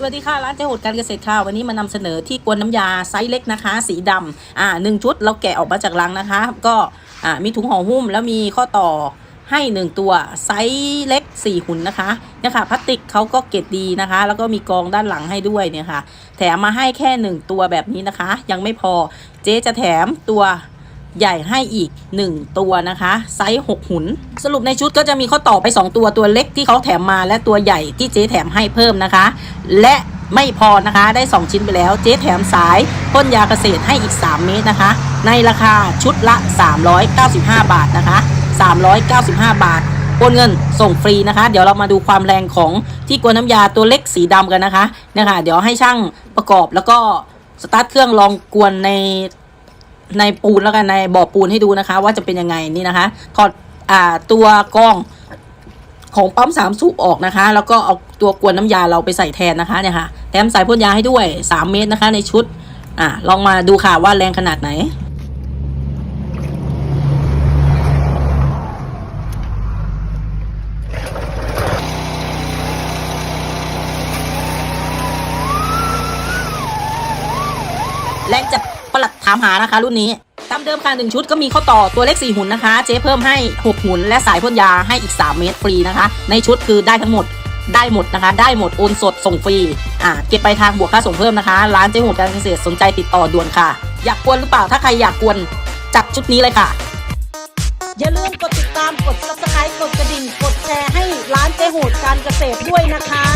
สวัสดีค่ะ ร้านเจ๊โหดการเกษตรค่ะวันนี้มานำเสนอที่กวนน้ำยาไซส์เล็กนะคะ สีดำอ่าหนึ่งชุดเราแกะออกมาจากลังนะคะ ก็อ่ามีถุงห่อหุ้มแล้วมีข้อต่อให้1ตัวไซส์เล็ก4หุ่นนะคะเนี่ยค่ะพลาสติกเขาก็เก็บดีนะคะ แล้วก็มีกองด้านหลังให้ด้วยเนี่ยค่ะ แถมมาให้แค่1ตัวแบบนี้นะคะ ยังไม่พอเจ๊จะแถมตัว ใหญ่ให้อีก 1 ตัวนะคะไซส์6หุน สรุปในชุดก็จะมีข้อต่อไป 2 ตัวตัวเล็กที่เขาแถมมาและตัวใหญ่ที่เจ๊แถมให้เพิ่มนะคะ และไม่พอนะคะได้ 2 ชิ้นไปแล้วเจ๊แถมสายพ่นยาเกษตรให้อีก 3 เมตรนะคะ ในราคาชุดละ 395 บาทนะคะ 395 บาทโอนเงินส่งฟรีนะคะ เดี๋ยวเรามาดูความแรงของที่กวนน้ำยาตัวเล็กสีดำกันนะคะเนี่ยค่ะเดี๋ยวให้ช่างประกอบแล้วก็สตาร์ทเครื่องลองกวนใน ในปูนแล้วกันในบ่อปูนให้ดูนะคะ ว่าจะเป็นยังไงนี่นะคะถอดอ่าตัวกรองของปั๊มสามสูบออกนะคะ แล้วก็เอาตัวกวนน้ำยาเราไปใส่แทนนะคะเนี่ยค่ะแถมสายพ่นยาให้ด้วย 3 เมตรนะคะ ในชุดอ่าลองมาดูค่ะว่าแรงขนาดไหนแรงจัด ประหลัดถามหานะคะ รุ่นนี้ตามเดิมค่ะหนึ่งชุดก็มีข้อต่อตัวเลข4หุ่นนะคะ เจ๊เพิ่มให้ 6 หุ่น และสายพ่นยาให้อีก 3 เมตรฟรีนะคะ ในชุดคือได้ทั้งหมดได้หมดนะคะ ได้หมดโอนสดส่งฟรีอ่าเก็บไปทางบวกค่าส่งเพิ่มนะคะ ร้านเจ๊โหดการเกษตรสนใจติดต่อด่วนค่ะ อยากกวนหรือเปล่าถ้าใครอยากกวนจัดชุดนี้เลยค่ะ อย่าลืมกดติดตามกด subscribe กดกระดิ่งกดแชร์ให้ร้านเจ๊โหดการเกษตรด้วยนะคะ